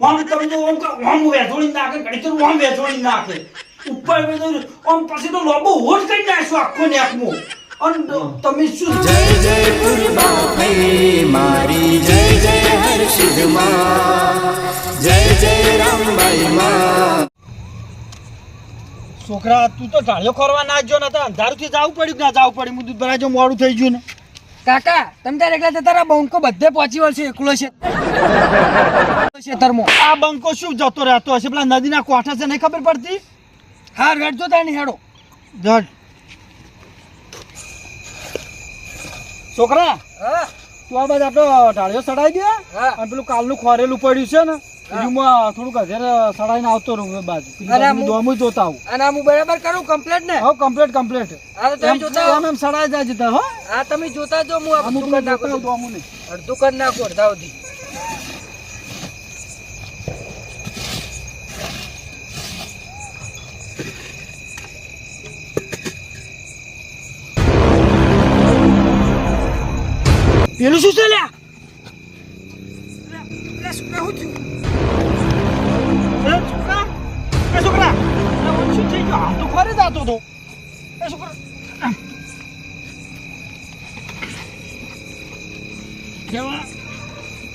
આમ તમે તો ઓમ ઓમ વેચોળી નાખે ઘડી તો ઓમ વેચોળી નાખે ઉપર આમ પછી તો લોબો હોટ કરી નાખશો આખો ને આખમો અન તમે શું જય જય પૂર્વાભાઈ મારી જય જય હર્ષિદમાં જય જય રામબાઈ માં છોકરા તું તો ઢાળ્યો ખોરવા ના જો ને તો અંધારુંથી જવું પડ્યું ના જવું પડ્યું હું દૂધ ભરાજો મોડું થઈ ગયું ને કાકા તમે તારે એકલા જતા રહો બંકો બધે પહોંચી વળશે એકલો છે. ખેતરમાં આ બંકો શું જતો રહેતો હશે પેલા નદીના કોઠા છે નહીં ખબર પડતી? હાર હેડજો તાણી હેડો. જડ છોકરા હા. તું આ બાજુ આપણો ઢાળિયો સડાઈ દે હા. અને પેલું કાલનું ખોરેલું પડ્યું છે ને. એમાં થોડુંક હજાર સડાઈને આવતો રહું બાજુ. પેલી હું- દોમું જોતા આવું. અને હું બરાબર કરું કમ્પ્લેટ ને? હવે કમ્પ્લીટ કમ્પ્લીટ હા તો તમે જોતા એમ એમ સડાઈ જાય જતા હો. હા તમે જોતા જો હું આ કરી નાખું દોમું નહીં અડધું કરી નાખું અડધા સુધી. પેલું શું છે લ્યા? શું થયું? એ છોકરા? એ છોકરા ઓલું શું થઈ ગયું. આમ તો ખોરે જાતો હતો. એ છોકરા. કેવા?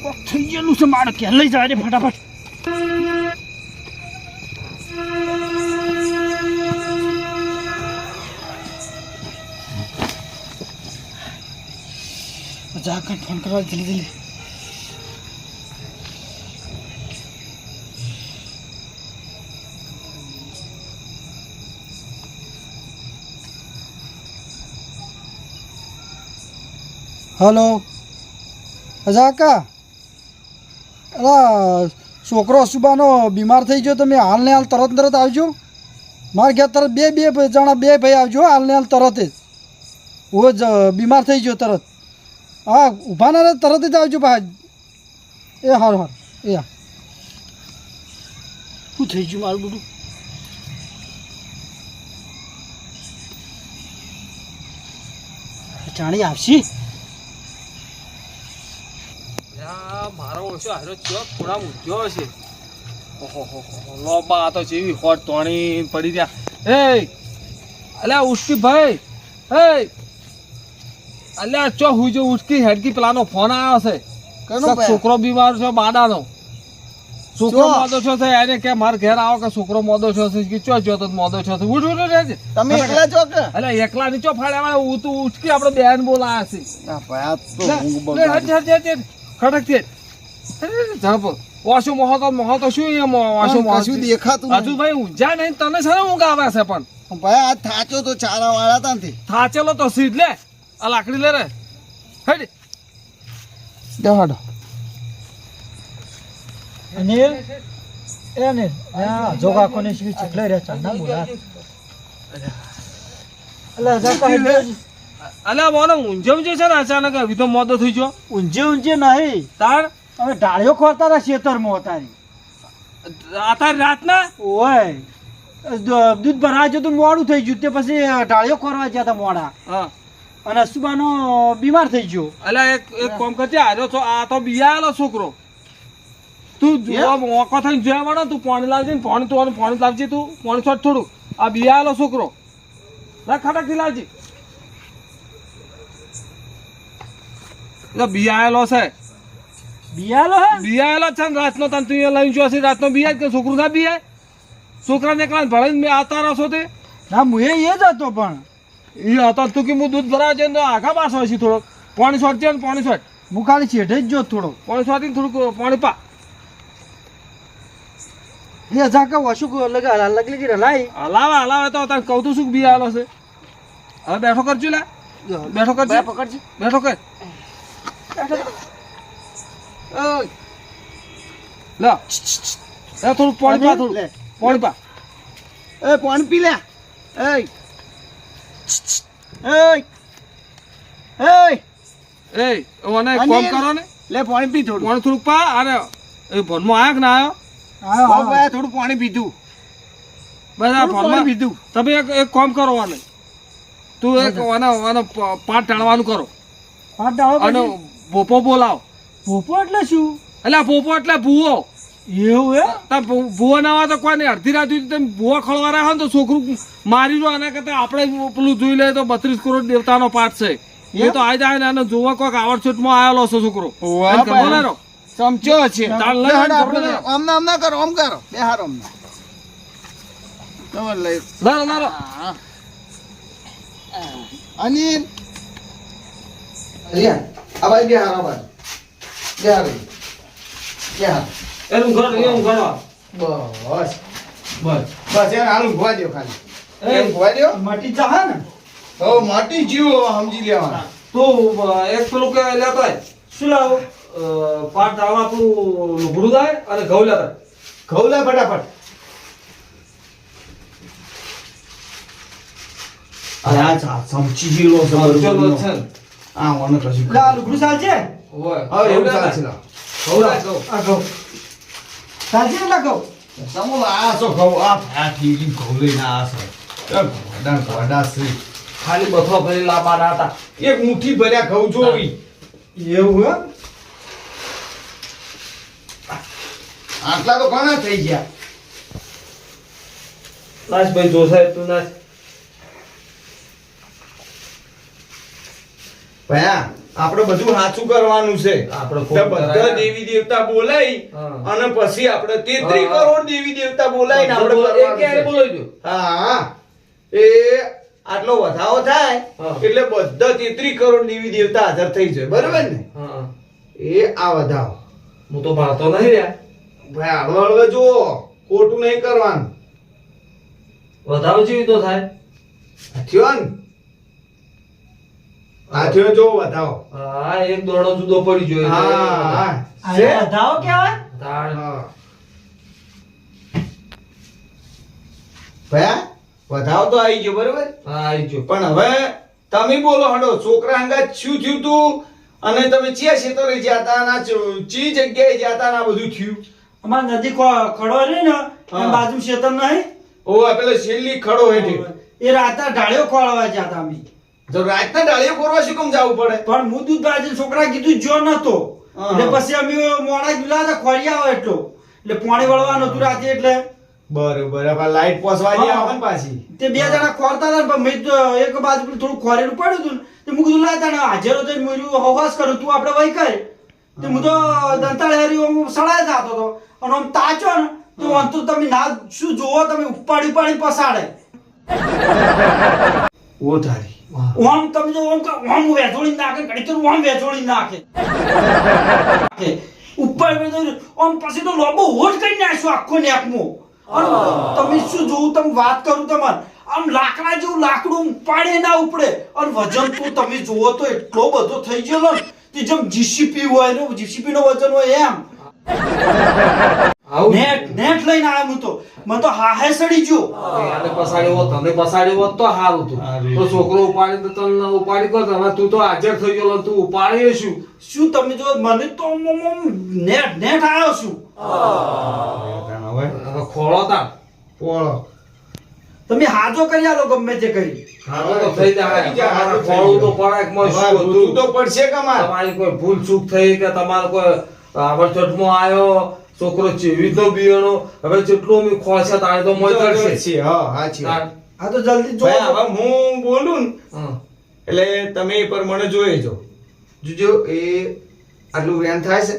કોક થઈ ગયેલું છે મારે કે, લઈ જાય રે ફટાફટ. જા, કઈ ફોન કરવા જલ્દી જલ્દી. હલો. અજાકા અલા, છોકરો અશુબાનો બીમાર થઈ ગયો, તમે હાલને હાલ તરત તરત આવજો. મારે ઘેર તરત બે બે જણા બે ભાઈ આવજો હાલને હાલ તરત જ. ઓ જ, બીમાર થઈ ગયો તરત. હા, ઊભા ના તરત જ આવજો ભાઈ એ હાર હાર. એ હા શું થઈ ગયું મારું બધું? જાણી આવશી આ મારો ઓછો હારો ચો થોડા મૂક્યો છે. ઓહો હો હો લોબા તો જેવી હોટ તોણી પડી રહ્યા. એ અલ્યા ઉઠકી ભાઈ એ અલ્યા ચો હું જો ઉઠકી હેડકી પેલાનો ફોન આવ્યો છે. છોકરો બીમાર છે બાડાનો. છોકરો મોદો છો છે એને કે માર ઘેર આવો કે છોકરો મોદો છો છે કે ચો જો તો મોદો છો છે? ઉઠ ઉઠ રહેજે તમે એકલા છો કે? અલ્યા એકલા નીચો ફાડ્યા હું તું ઉઠકી આપણે બેન બોલાયા છે. ના ભાઈ આ તો હું બગાડી. હટ, હટ, હટ. ખડક. વાસુ મોહો તો મોહો તો શું અહીંયા વાસુ મોહો કશું છે? દેખાતું હજુ ભાઈ ઊંઝા નહીં તને છે ને ઊંઘ આવે છે પણ. ભાઈ આ થાચો તો ચારા વાળા હતા ને તે. થાચેલો તો સીધ લે. આ લાકડી લે રે. હેડ. દેવાડો અનિલ? એ અનિલ જોગા કોને શી ચકલે રે ચાંદા બોલા. અલા જાકા હેડે અલ્યા મોને ઊંઝે ઊંઝે છે ને અચાનક? વિધો મોદો થઈ ગયો. ઊંઝે ઊંઝે નહીં. તાર અમે ઢાળિયો ખોરતા હતા ખેતરમાં અતારી આ તારી રાતના? ઓય દૂધ ભરાય જતું તો મોડું થઈ ગયું. તે પછી ઢાળિયો ખોરવા ગયા હતા મોડા. અને અસુબાનો બીમાર થઈ ગયો. એટલે એક એક કોમ કરતી આજો છો આ તો બિયાયેલો છોકરો. તું મોકો થઈને જોયા વાળો તું પાણી લાવજે ને પાણી તું પાણી લાવજે તું પાણી છોડ થોડું. આ બિયાયેલો છોકરો. ના ખટકથી લાવજે. એટલે બિયાયેલો છે. બિયાલો હે? બિયાયેલો છે ને રાતનો તને તું લઈ જો હશે રાતનો બિયાય કે છોકરું ના બિયાય છોકરાને એકલા ભરાઈને મેં આવતા રહો તે? ના હું એ જ હતો પણ. એ હતો તું કે હું દૂધ ભરાવા જઈને તો આખા હોય છે થોડોક. પાણી શોટ ને પાણી શોટ હું ખાલી છેઠે જ જો થોડો પાણી ને થોડુંક પાણી પા. એ જાકા વસુ લગા લગલી કે લાઈ હલાવે હલાવે તો તને કહું તું શું બિયાયેલો છે? હવે બેઠો કરજો લે બેઠો કરજો બેઠો કર. ઓય, લે. લે થોડું પાણી પા થોડું પાણી પા. એ પાણી પી લે. એ. એ ઓને કોમ કરો ને. લે પાણી પી થોડું. પાણી થોડું પા અરે એ ભણમાં આયા કે ના આયો. ઓ ભાઈ થોડું પાણી પીધું. બધા ભણમાં પીધું. તમે એક એક કોમ કરો આને. તું એક આનો આનો પાટ ટાણવાનું કરો. અને ભોપો બોલાવો. ભૂપો એટલે શું? એટલે પોપો એટલે ભૂવો. એવું હે ભૂ- ભૂવો ના હોય તો કોઈ નહીં અડધી રાત સુધી તમે ભૂવો ખળવા રહ્યા હોય ને તો છોકરું મારી જો આના કરતા આપણે પેલું જોઈ લે તો બત્રીસ કરોડ દેવતાનો પાઠ છે. એ તો આજ આવે ને આને જોવા કોઈક આવડછોટમાં આવેલો છે છોકરો. ચમચો છે. આમ ના આમ ના કરો આમ કરો. બેહારો આમ ના. લઈ લારો, લારો. અનિલ. આ ભાઈ બે હારા ભાઈ હારી બે એનું ઘર એનું ઘર બસ. બસ. બસ એને હાલ ઊંઘવા દ્યો ખાલી. ઊંઘવા દ્યો મટી જા ને? હવે માટી જીવો સમજી લેવાના. તો એક પેલું કે લેતો. શું લાવો? પાટ દાવા તું લુગડું અને ઘઉં લેતા. ઘઉં લે ફટાફટ. અરે આ ચા સમજી ગયેલો છે ચલો, બરોબર. છે. ને. આ મને કશું લા લુગડું ચાલ છે. હવે એવું ચાલશે આય. લાવ. ઘઉં લાય, ઘઉં. આ ઘઉં ચાલ છે ને ઘઉં સમોલો આ શું ઘઉં આ ઠીકી ઘઉં લઈને આ છે. ગોડા ઘોડા ઘોડા ખાલી બથો ભરેલા લાંબા હતા. એક મુઠ્ઠી ભર્યા ઘઉં જોવી. એવું હે આટલા તો ઘણા થઈ ગયા. નાચ ભાઈ જોશે તું નાચ ભયા આપણે બધું સાચું કરવાનું છે. આપણે બધા દેવી દેવતા બોલાય અને પછી આપણે તેત્રી કરોડ દેવી દેવતા બોલાઈને આપણે બોલો, એ કરવાનું ક્યારે. બોલાવી હા. એ આટલો વધારો થાય એટલે બધા તેત્રી કરોડ દેવી દેવતા હાજર થઈ જાય. બરોબર ને? એ આ વધારો. હું તો ભાતો નહીં રહ્યા. ભાઈ હળવે હળવે જુઓ. ખોટું નહીં કરવાનું. વધારો જેવી તો થાય. થયો ને? આ જો વધાવો. હા એક દોડો જુદો પડી જોયો હા હા. વધાવો કહેવાય તાળ ભયા વધારો તો આવી ગયો બરોબર? હા આવી ગયો. પણ હવે તમે બોલો હડો છોકરા અંગા શું થયું તું? અને તમે ચિયા ક્ષેત્રે જ્યાં હતા ના ચી જગ્યાએ જ્યાં હતા ને બધું થયું? અમાર નદી ખડો રે ને. બાજુ ક્ષેત્ર નહીં? ઓ આ પેલો છેલ્લી ખડો હેઠે. એ રાતા ઢાળ્યો ખોળવા ગયા હતા અમે. તો રાતના ડાળીઓ કરવા શું કેમ જવું પડે? પણ હું દૂધ છોકરા કીધું જો નતો. એટલે પછી અમે મોડા ગયેલા હતા ખોળિયા આવે એટલો. એટલે પાણી વળવાનું હતું રાતે એટલે. બરોબર હવે લાઈટ પોસવા દે આવે પાછી. તે બે જણા ખોરતા હતા પણ મેં એક બાજુ થોડું ખોરેલું પડ્યું હતું તે મું કીધું લાતા ને હાજર હતો મેં હવાસ કરું તું આપણે વહી કર. તે હું તો દંતાળ હેરી સડાય જતો હતો. અને આમ તાચો ને તો અંત તમે ના શું જોવો તમે ઉપાડી ઉપાડી પસાડે. ઓ તારી ઓમ તમે જો ઓમ ઓમ વેચોળી નાખે ઘડી તો વેચોળી નાખે. ઉપર વેચોળી, ઓમ પછી તો લોબો હોટ કરી નાખ્યો આખો નેકમો. અને તમે શું જોવું તમે વાત કરું તમારે. આમ લાકડા જેવું લાકડું પાડે ના ઉપડે અને વજન તો તમે જુઓ તો એટલો બધો થઈ ગયેલો ને. કે જેમ જીસીપી હોય ને જીસીપી નો વજન હોય એમ. નેટ નેટ લઈને આવ્યો તો. મને તો હાહે સડી ગયો. આને પસાડ્યો તને પસાડ્યો હોત તો સારું હતું. તો છોકરો ઉપાડી તો તને ઉપાડી કર હવે તું તો હાજર થઈ ગયો તું ઉપાડી શું? શું તમે જો મને તો નેટ નેટ આવ્યો છું. હવે? ખોળો તાર. પોળો તમે હાજો કરી આલો ગમે તે કરી. તો તો? તો તમારી કોઈ ભૂલ ચૂક થઈ કે તમારો કોઈ આવડચોટમાં આવ્યો છોકરો ચેવીનો બિયાણો. હવે જેટલું અમે ખોળશે તારે તો મજા છે. હા સાચી હા આ તો જલ્દી જો હવે હું બોલું ને હં. એટલે તમે એ પ્રમાણે જોઈ જો. જોજો એ આટલું વેન થાય છે.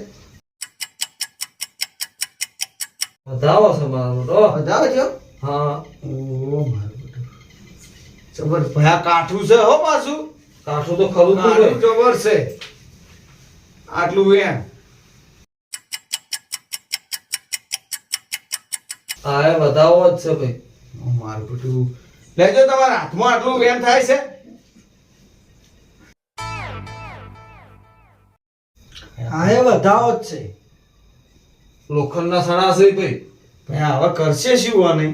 વધાવો છે મારો તો. બતાવો છો? હા. ઓ મારું જબર ભાઈ આ કાઠું છે હો પાછું. કાઠું તો ખરું જબર છે. આટલું વેન હા એ વધાવો જ છે ભાઈ. માર બેટું. લેજો તમારા હાથમાં આટલું વેમ થાય છે. હા એ વધાવો જ છે. લોખંડના સણા છે ભાઈ. ભાઈ હવે કરશે શું આને?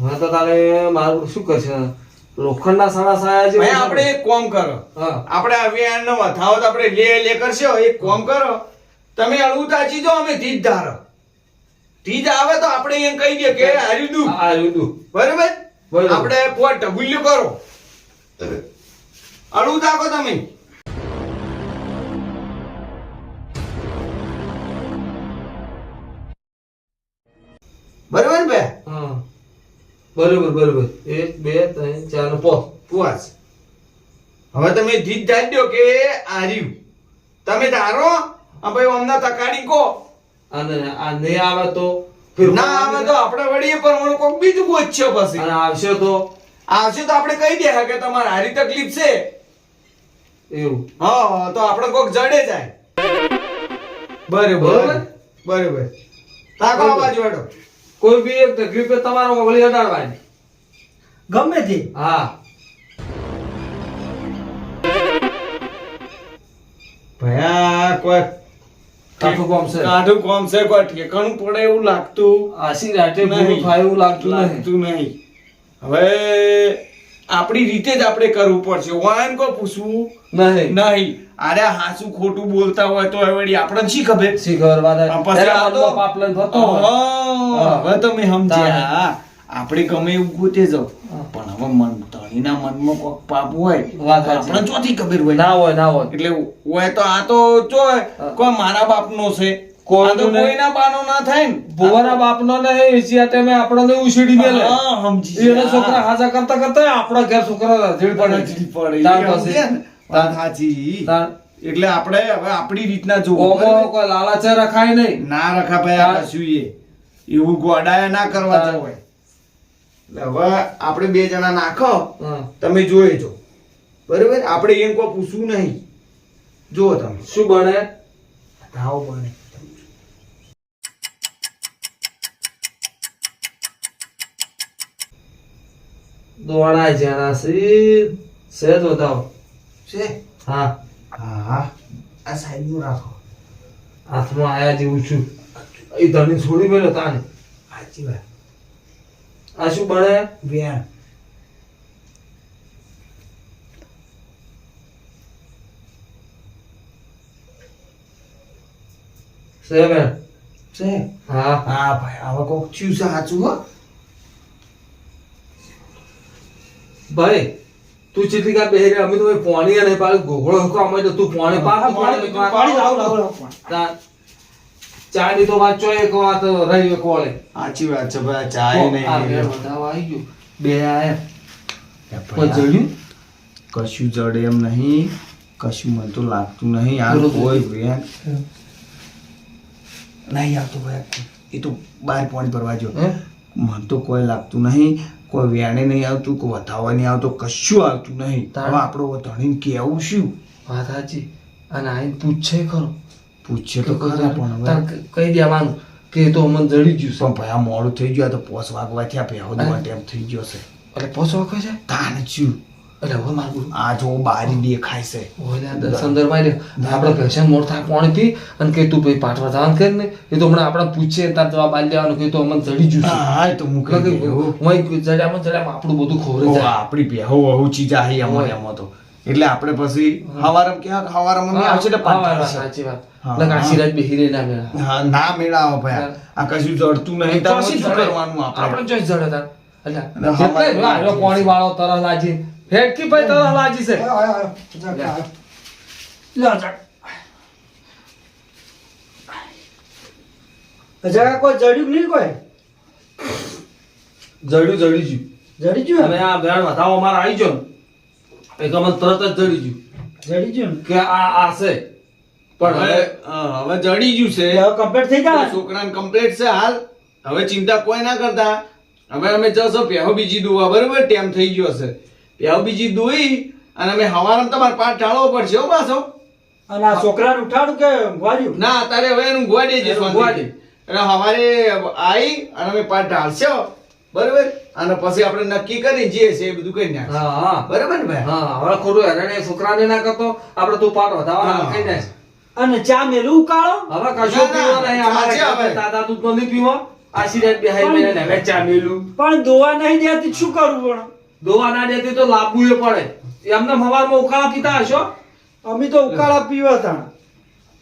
હવે તો તારે મારું શું કરશે? લોખંડના સણા સાયા છે ભાઈ આપણે એક કોમ કરો. હા. આપણે આ વેન નો વધાવો તો આપણે લે લે કરશો. એક કોમ કરો. તમે અળવું તાચી દો અમે ધીજ ધારો. તીજ આવે તો આપણે એમ કહી દઈએ કે હરિદુ હરિદુ બરાબર. આપણે પોટ ભૂલ્યું કરો. અળવું થાકો તમે. બરોબર બે? હા. બરોબર બરોબર. એક બે ત્રણ ચાર પો પાંચ પુઆસ હવે તમે જીત દો કે આર્યું તમે ધારો આ ભાઈ અમને તકાડી કો. અને આ નહીં આવે તો ના આવે તો આપણે વળીએ પણ મને કોઈક બીજું ગોતશે પછી. અને આવશે તો? આવશે તો આપણે કહી દે કે તમારે હારી તકલીફ છે. એવું? હા તો આપણે કોઈક જડે જાય. બરાબર. બરાબર? તાકો આ બાજુ કોઈ બી એક તકલીફ તમારો વળી અડાડવાની. હટાડવાની ગમે તે. હા. ભયા કોઈ કાઠું કામ છે? કાઢું કોમ છે કોઈ ઠેકાણું પડે એવું લાગતું આસી રાતે નહીં. થાય એવું લાગતું લાગતું નહીં. હવે આપણી રીતે જ આપણે કરવું પડશે. વાન કો પૂછવું નહીં. નહીં. અરે હાસું ખોટું બોલતા હોય તો વળી આપણને શી ખબર? શી ખબર વાત? પછી હવે તો- મેં સમજ્યા. આપણે ગમે એવું ગોતે જાવ પણ હવે મન તણીના મનમાં કોક પાપ હોય. આપણને ચોથી કબીર હોય. ના હોય ના હોય. એટલે હોય તો આ તો જો કોઈ મારા બાપનો છે. કોઈનું આ તો કોઈના બાનો ના થાય ને. ભુવાના બાપનો ને એશિયા ટાઈમે આપણને ઉછેડી મેલે. એને. છોકરા હાજા કરતા કરતા આપણા ઘેર છોકરા પડે એટલે આપણે હવે આપણી રીતના જોવું? કોઈ લાલાચે રખાય નહીં. ના રખા ભાઈ આ તાર- એવું ગોડાયા ના કરવા. એટલે હવે આપણે બે જણા નાખો. તમે જોઈ જો. બરાબર? આપણે એમ કોઈ પૂછવું નહીં. જુઓ તમે. શું બને? ધાવ બને. દોડા જેના સી તો વધાવો છે? હા. હા. હા આ સાઈડનું રાખો. હાથમાં આયા જેવું છું. એ ધણી છોડી મેલો તાને સાચી વાત. આ શું બને? વેણ. સેવન. છે? હા. હા ભાઈ આવા કોક થયું છે સાચું હો. ભાઈ તું ચીટલી કા બેહી રહ્યા અમે તો પોણી અને પાછું ઘોઘળો હકો અમે તો તું પોણી પોણી પાણી લાવ લાવ લાવ તા- ચા ની તો વાંચો ચોય એક વાત રહી એક વાળે સાચી વાત છે ભાઈ ચાય આ નહીં ઘેર આવી ગયું. બે આયા. કોઈ જડ્યું કશું જડે એમ નહીં. કશું મને તો લાગતું નહીં. આ કોઈ વેણ નહીં આવતું ભાઈ એ તો બહાર પાણી ભરવા જો. મને તો કોઈ લાગતું નહીં. કોઈ વ્યાણે નહીં આવતું કોઈ વધાવવા નહીં આવતું કશું આવતું નહીં. તારે? હવે આપણો ધણીને કેવું શું? વાત સાચી. અને આઈને પૂછે ખરો. પૂછે તો ખરા પણ હવે. કહી દેવાનું કે તો અમને જડી ગયું પણ ભાઈ આ મોડું થઈ ગયું. તો પોસ વાગવા થયા. પહેલો દવા ટેમ થઈ ગયો છે. એટલે પોસો વખત છે? તાન છું. એટલે હવે મારું આ જો બારી દેખાય છે. સંદર આપણે પેશન મોડ થાય પાણી પી અને કે તું ભાઈ પાઠવા ધાન કરી ને એ તો હમણાં આપણે પૂછે તાર જવાબ આલી દેવાનું કે તો અમને જડી છે. હા તો મૂકી એટલે હું જડ્યામાં જડ્યામાં આપણું બધું ખોરે જાય. આપણી બેહો વહુ ચીજ આહી એમાં એમાં તો. એટલે આપણે પછી હવારમ કે હવારમ આવશે ને આવશે. સાચી વાત. હા, એટલે હા. કાશીરાજ બેહી રહી ના મેળા. હા ના મેળાવો ભાઈ. આ કશું જડતું નહીં. તારે શું કરવાનું આપણે? આપણે ચોઈસ જડે તાર. એટલે એટલે આ પાણી વાળો તરસ લાજી ફેટકી ભાઈ તરસ લાજી છે. આયો, આયો, આયો. જા, જા, આયો. લે, જા. જા, કોઈ જડ્યું નહીં કોઈ? જડ્યું જડી જ્યું જડી જ્યું અને આ બેન વધાવો અમારે આવી ગયો. એક અમને તરત જ જડી ગયું. જડી ગયું કે આ આ છે. પણ હવે હવે જડી ગયું છે. હવે કમ્પ્લીટ થઈ જાય? છોકરાને કમ્પ્લીટ છે હાલ. હવે ચિંતા કોઈ ના કરતા. હવે અમે જશો પહેલો બીજી દુવા. બરોબર? ટેમ થઈ ગયો હશે. પહેલો બીજી દુઈ અને અમે હવારમાં તમારે પાઠ ટાળવો પડશે હો પાછો. અને આ છોકરાને ઉઠાડું કે વાળ્યું ના અત્યારે હવે એનું ગોવાડી એનું ગોવાડી. એટલે હવારે આવી અને અમે પાઠ ઢાળશો. બરોબર? અને પછી આપણે નક્કી કરી જે છે એ બધું કરી નાખ હા હા. બરોબર ને ભાઈ? હા હવે ખોટું હેરાન છોકરાને ના કરતો આપણે તું પાટ વધાવવા. કહી દે અને ચા મેલું ઉકાળો? હવે કશું પીવો નહીં અમારે. દાદા દૂધ તો નહીં પીવો. આશીર્વાદ બેહાઈ મેને ને હવે ચા મેલું. પણ દોવા નહીં દેતી શું કરવું પણ? દોવા ના દેતી તો લાબુ એ પડે. એમને સવારમાં ઉકાળા પીતા હશો? અમે તો ઉકાળા પીવા હતા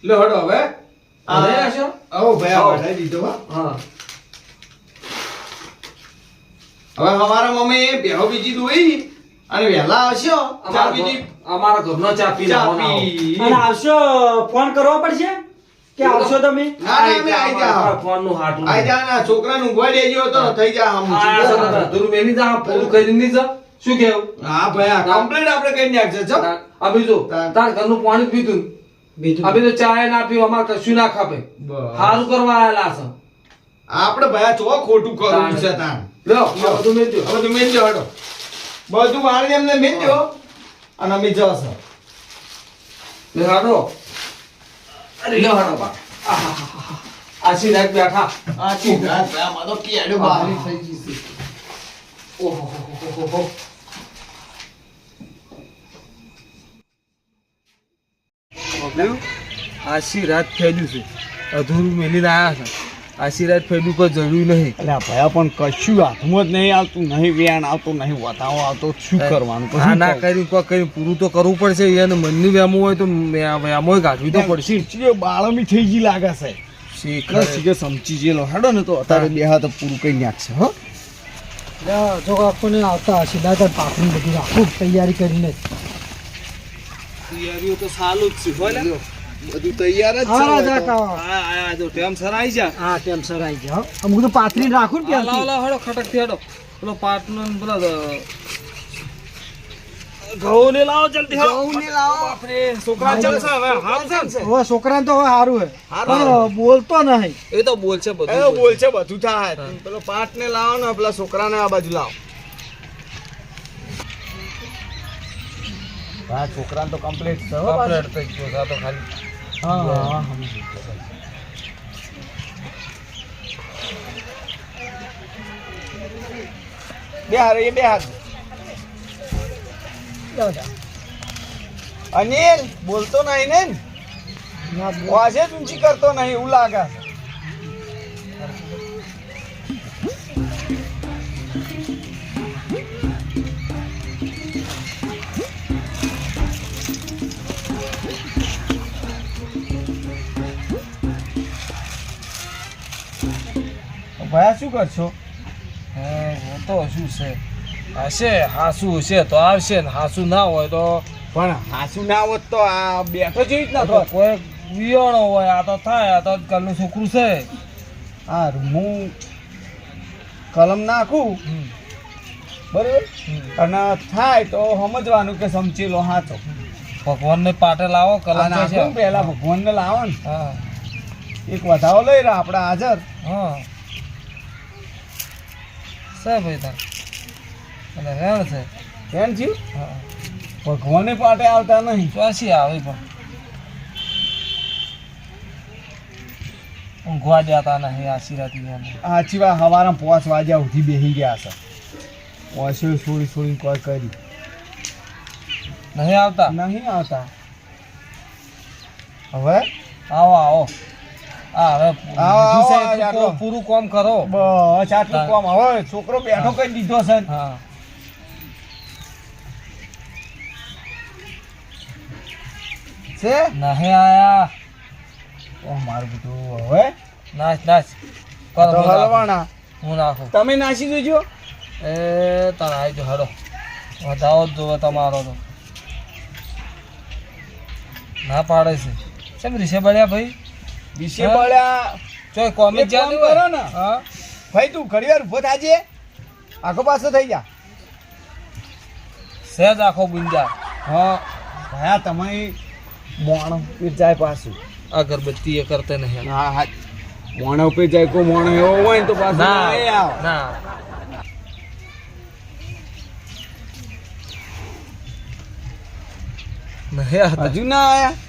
લો હડો હવે. હવે હશો? આવો ભાઈ આ દીધો હો. હવે અમારા મમ્મી બેહો બીજી દોઈ અને વહેલા આવશો. ચા અમારા બીજી ઘર- અમારા ઘરનો ચા પી અને આવશો ફોન કરવો પડશે? કે આવશો તમે? ના ના અમે આઈ જા ફોનનું હાટું આઈ જા ના છોકરાને ઊંઘવા દેજો તો થઈ જા આમ આ અધૂરું મેલી જા પૂરું કરી ની જા શું કેવું? હા ભાઈ આ કમ્પ્લીટ આપણે કઈ નાખશે છો અભી જો તાર- તાર ઘરનું પાણી પીધું બીજું? અભી તો ચા ના પીવું અમારે કશું ના ખાપે. સારું કરવા આયેલા છે. આપણે ભયા આ ચો ખોટું કરવું છે તાન બધું હડો બધું વાળી એમને અને અમે જશે લે હાડો અરે લ્યો હાડો બા. આહાહાહા. આ બેઠા. આ ચીધા ભાઈ આમાં તો કેડું થઈ ગઈ છે. ઓહો હો હો હો હો. આશી રાત થયેલું છે. અધૂરું મેલી રહ્યા છે. આશી ફેરવું કોઈ જરૂરી નહીં. એટલે ભયા પણ કશું હાથમાં જ નહીં આવતું નહીં વ્યાણ આવતું નહીં વતાવો આવતો શું કરવાનું? આ ના કરી કોઈ કરી પૂરું તો કરવું પડશે એને મનની વ્યામો હોય તો વ્યામો કાઢવી તો પડશે. પડશે બાળમી થઈ ગઈ લાગે છે. શીખર. શીખે સમજી જેલો હાડો ને તો અત્યારે બે હાથ પૂરું કઈ નાખશે હો. જો આપણને આવતા હશે દાદા પાકની બધી રાખું તૈયારી કરીને. તૈયારીઓ તો સારું જ છે બધું તૈયાર જ છે રાજા હવે તો. કા હા. હા જો ટેમ સર આવી જા હા ટેમ સર આવી જાઓ અમુક તો પાથરી રાખું ને ખટકથી હડો. પેલો પેલો ઘઉં ને લાવો જલ્દી ઘઉં ને લાવો. બાપરે છોકરા ચાલશે હવે હાલ છે ને? હવે છોકરાને તો હવે સારું હે. હારું. બોલતો નહીં. એ તો બોલશે બધું. એ બધું થાય. પેલો પાટ ને લાવો ને પેલા છોકરાને આ બાજુ લાવો. હા છોકરાને તો કમ્પ્લીટ છે કમ્પ્લીટ થઈ ગયો તો ખાલી. હા બે હાર એ બે હાર. અનિલ બોલતો નહીં ને? વાજે ઊંચી કરતો નહીં એવું લાગે ભાયા શું કરશો? હા હું તો શું છે? હશે હાસુ હશે તો આવશે ને હાસુ ના હોય તો. પણ હાસુ ના હોત તો આ બેઠો જેવી જ ના તો કોઈ વિયાણો હોય આ તો થાય આ તો આજકાલનું છોકરું છે. આ હું કલમ નાખું. બરાબર? અને થાય તો સમજવાનું કે સમજી લો હાચો ભગવાનને પાટે લાવો કલમ પહેલા ભગવાનને લાવો ને. હા. એક વધાવો લઈ રહ્યા આપણે હાજર. હા. છે ભાઈ તાર. અને રેણ છે. કેમ થયું હા. ભગવાને પાટે આવતા નહીં. પાછી આવે પણ. ઊંઘવા જતા નહીં આશીર્વાદ એને સાચી વાત સવારમાં પાંચ વાગ્યા સુધી બેસી ગયા છે. ઓછો છોડી છોડી કોઈ કરી. નહીં આવતા? નહીં આવતા. હવે? આવો આવો. હવે પૂરું કોમ કરો. બસ આટલું કામ. હવે છોકરો બેઠો કરી દીધો છે. હા. છે? નહીં આયા. ઓ મારું બધું હવે? નાચ નાચ કરો હું નાખું. હલવાના. હું નાખું. તમે નાસી દેજો. એ તને આવી જો હડો વધાવો જ જોવે તમારો તો. ના પાડે છે. કેમ રીસે બળ્યા ભાઈ? વિશે? પડ્યા. ચોય કોમેન્ટ ચાલુ કરો ને. હા. ભાઈ તું ઘણી વાર ઊભો થાજે. આખો પાછો થઈ જા. સહેજ આખો બુંજા હા. ભયા તમે મોણ જાય પાછું. અગરબત્તી એ કરતે નહીં. હા હા. મોણ ઉપર જાય કો મોણ એવો હોય ને તો પાછું ના ના. નહીં હજુ ના આયા?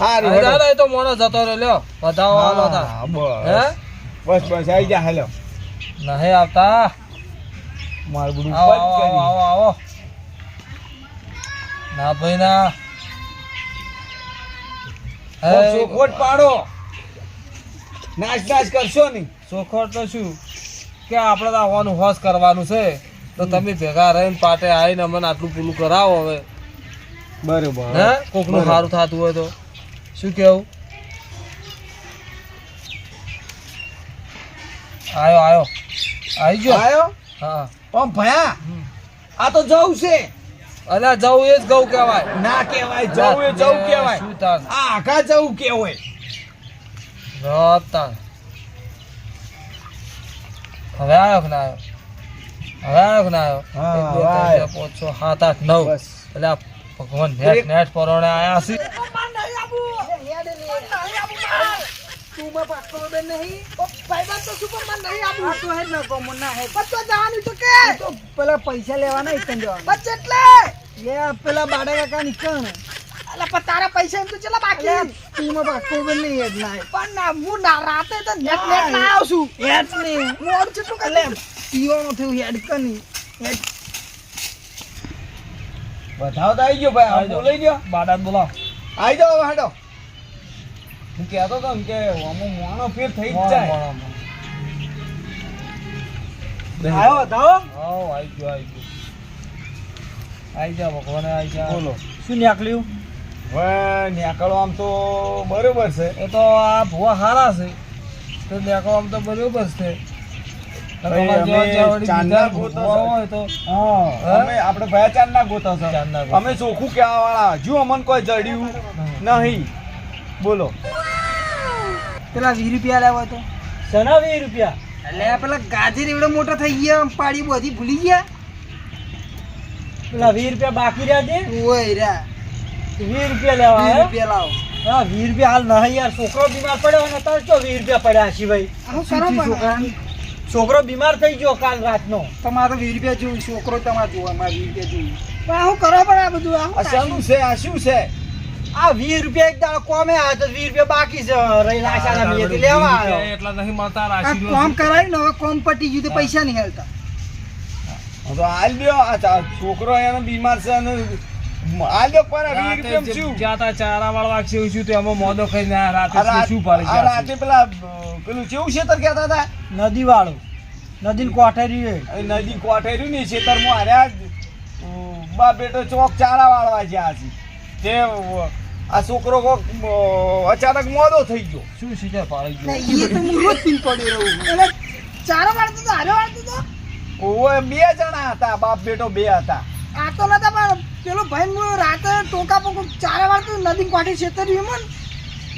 અરે હેડો. એ તો મોણો જતો રહ્યો લ્યો. વધાવો આલો તા. હે બસ. બસ આવી જા હેલો. નહીં આવતા. મારું બધું બંધ કરી. આવો આવો. ના ભાઈ ના. ચોખવટ પાડો? નાચ નાચ કરશો નહીં. ચોખોટ તો શું? કે આપણે તો આવવાનું હોશ કરવાનું છે. તો તમે ભેગા રહીને પાટે આવીને અમને આટલું પૂરું કરાવો હવે. બરોબર. હે? કોકનું સારું થતું હોય તો. શું કેવું? આયો આયો. આવી ગયો? આયો? હા. પણ ભયા આ તો જવું છે. અલ્યા જવું એ જ ગૌ કહેવાય. ના કહેવાય જવું એ જવું કહેવાય. શું તાર આ આખા જવું કહેવાય. રતા હવે આવ્યો કે ના આવ્યો હવે આવ્યો કે ના આવ્યો હા, એક, બે, ત્રણ, આવ્યો. ચાર, પાંચ, છ, સાત આઠ નવ. બસ. એટલે આ ભગવાન નેટ નેટ પરોણે આયા છે. પેલા પૈસા લેવાના એક જવાના. લે પેલા બાડા કાકા નીકળ અલા પણ તારા પૈસા એમ તો ચલા બાકી? તું બાકો બન નહીં હેડ ના પણ ના હું ના રાતે તો નેટ નેટ ના આવશું હેડ ને મોડ છે તું એટલે પીવાનું થયું હેડ કની હેડ. તો આવી ગયો ભાઈ જાઓ. ગયો. બાડા બોલાવ. આવી જાઓ હવે હેડો. હું કહેતો હતો ને કે અમુક મોણો ફેર થઈ જ જાય. આવ્યો હતો? આવો આવી ગયો આવી ગયો. આવી જા ભગવાન આવી જા. બોલો. શું નીકળ્યું હવે નીકળો આમ તો બરોબર છે. એ તો આ ભૂવા હારા છે. તો દેખો આમ તો બરોબર છે. હા. હે? આપણે ભયા ચાંદ ના ગોતો. અમે ચોખ્ખું કહેવા વાળા હજુ અમને કોઈ જડ્યું નહીં. બોલો. પેલા વીસ રૂપિયા લાવ્યો તો? સના વીસ રૂપિયા? એટલે પેલા ગાજર એવડો મોટો થઈ ગયા પાડી બધી ભૂલી ગયા. પેલા વીસ રૂપિયા બાકી રહ્યા છે? ઓય રા. વીસ રૂપિયા લેવા વીસ રૂપિયા લાવો. હા વીસ રૂપિયા હાલ નહીં યાર છોકરો બીમાર પડ્યો અને તાર ચો વીસ રૂપિયા પડ્યા હશી ભાઈ. છોકરો બીમાર થઈ ગયો કાલ રાતનો. તમારે તો વીસ રૂપિયા જોયું છોકરો તમારે જોવા મારે વીસ રૂપિયા જોયું. પણ આવું કરો પણ આ બધું આ શું છે? આ શું છે? આ વીસ રૂપિયા એક દાડો કોમે આવ્યો તો વીસ રૂપિયા બાકી છે. લેવા આવ્યો. એટલા નહીં મળતા આ કોમ કરાય ને હવે કોમ પટી ગયું તો પૈસા નહીં હાલતા. તો હાલ દ્યો આ છોકરો એનો બીમાર છે અને હાલ દ્યો વીસ રૂપિયામાં શું? જ્યાં તા ચારા વાળવા છે શું તો એમાં મોદો ખાઈને આ રાતે શું પાડી આ રાતે પેલા પેલું કેવું ખેતર કહેતા હતા? નદી વાળું. નદી કોઠેરી એ. નદી કોઠેરી ને ખેતરમાં હાર્યા બા બેટો ચોક ચારા વાળવા જ્યાં છે. તે આ છોકરો કોક અચાનક મોદો થઈ ગયો. શું શીખે પાડી ગયો? એ તો હું રોજ પીન પડી રહું એટલે ચારો વાળતો તો હારે વાળતો તો? ઓય બે જણા હતા બાપ બેટો બે હતા. આ તો નતા પણ પેલો ભાઈ હું રાતે ટોકા પોકો ચારે વાળતો નદી કાંઠે છેતર્યું મન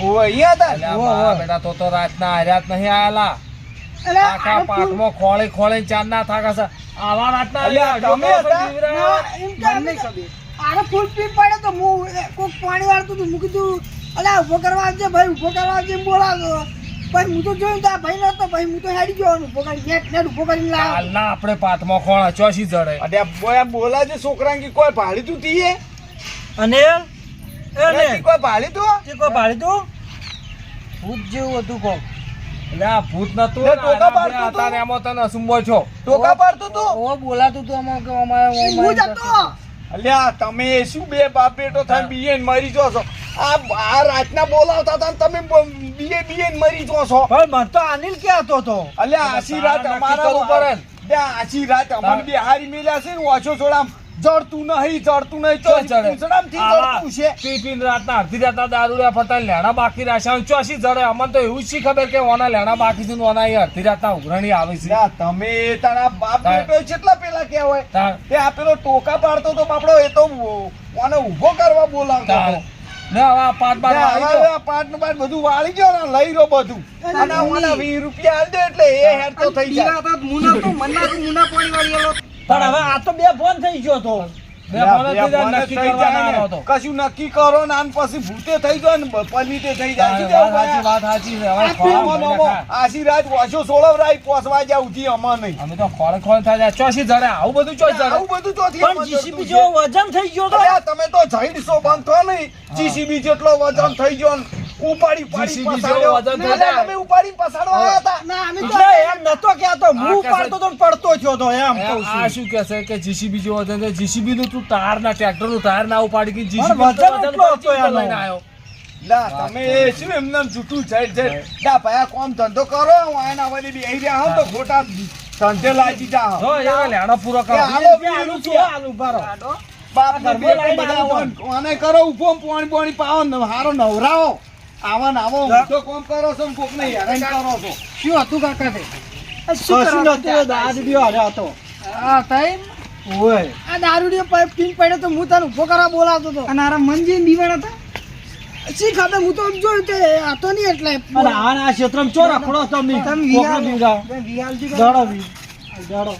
ઓય અહીંયા હતા? અલ્યા બેટા તો તો રાતના હર્યાત નહીં આયેલા. આખા પાકમાં ખોળી ખોળી ચાંદ ના થાકા છે આવા રાતના અલ્યા, તમે હતા? એમ કે આને ફૂલ પી પડે તો હું કોક પાણી વાળતું હતું મૂકી દઉં અલ્યા ઊભો કરવા આવજે ભાઈ ઊભો કરવા આવજે બોલાવતો પછી હું તો જોયું તો આ ભાઈ નતો ભાઈ હું તો હેડી ગયો ઊભો કરી નેટ નેટ ઊભો કરીને લાવ્યો હાલના આપણે પાથમાં ખોણા ચોસી જડે? અને આ બોયા બોલા છે છોકરા કે કોઈ ભાડી તું તીએ અને એ ને કોઈ ભાડી તું? તે કોઈ ભાડી તું? ભૂત જેવું હતું કોક. એટલે આ ભૂત નતું ટોકા પાડતું હતા તું? ને એમાં તને અસુંબો છો. ટોકા પાડતું તું? ઓ બોલાતું તું અમાર અમારે હું જતો અલ્યા તમે શું બે બાપ બેટો થાય બીએ મરી જો છો? આ આ રાતના બોલાવતા હતા તમે બીએ બીએ મરી જો છો. પણ મને તો અનિલ કે હતો. અલ્યા આશી રાત અમારા ઉપર બે આશી રાત અમને બિહારી મેલ્યા છે ને ઓછો છોડામ જડતું નહીં જડતું નહીં તો ચો ચડે. જડતું છે પી પીને રાતના અડધી રાતના દારૂડિયા ફરતા ને લેણા બાકી રાખ્યા. ચોસી જડે અમને તો એવું જ શી ખબર કે ઓના લેણા બાકી છે ઓના એ અડધી રાતના ઉઘરણી આવે છે તમે તારા બાપ બેટો કેટલા પેલા કહેવાય તે આ પેલો ટોકા પાડતો તો બાપડો એ તો ઓને ઊભો કરવા બોલાવતો લે હવે પાટ બાટ વાળી દો. પાટ ને પાટ બધું વાળી ગયો ને લઈ રહ્યો બધું અને રૂપિયા આલ દે એટલે એ હેડ તો થઈ જાય મુના તો મન્ના મુના પાણી વાળી એલો પણ હવે આ તો બે ફોન થઈ ગયો તો. કશું નક્કી કરો ને આમ પછી ભૂતે થઈ ગયો ને પનીતે થઈ જાય. વાત સાચી, છે. આશીર્વાદ ઓછો સોળવરાય પોસવા જાવ ઉઠી અમાર નહીં. અમે તો ખોળ ખોળ થાય ચોસી જડે આવું બધું ચોસી જડે આવું બધું ચોથી પણ જીસીબી જેવો વજન થઈ ગયો તમે તો જઈડશો બંધ થયો નહીં. જીસીબી જેટલો વજન થઈ ગયો ને ઉપાડી પાડી GCB જેવો પસાડ્યો. તમે ઉપાડી પસાડવા આયા હતા. ના અમે તો એટલે એમ નતો કેતો હું પાડતો તો પડતો થયો તો એમ કહું છું. આ શું કહે છે કે જીસીબી જેવો વજન છે જીસીબી નું તું ટાયર ના ટ્રેક્ટરનું ટાયર ના ઉપાડી કે જીસીબી વજન એટલો હતો એનો. લઈને આવ્યો. લા, તમે એ શું એમને જૂઠું જઈડ જઈડ. લા, ભાઈ, કોમ ધંધો કરો હું આના વળી બેહી રહ્યા હો તો ખોટા ધંધે લાગી જા. હો એ લેણો પૂરો કરો આલો બે આલુ રૂપિયા. આલુ ભરો બાપ ને ઘરમાં બધા ઓને કરો ઊભો પાણી પાણી પાવો ને હારો નવરાવો. આવા ને આવો. ઊંધો કોમ કરો છો ને હેરાન કરો છો. શું હતું કાકા તે? કશું નતું દાદડીયો હારે હતો? હા તઈ? ઓય. આ દારૂડિયો પીન પડ્યો તો હું તને ઊભો કરવા બોલાવતો હતો અને આરા મનજી દીવાણ હતા? શી ખબર? હું તો જોયું તે હતો નહીં એટલે. આ ક્ષેત્રમાં ચો રખડો તમે તમે. વિહાલ વિહાલજી દાડો દાડો.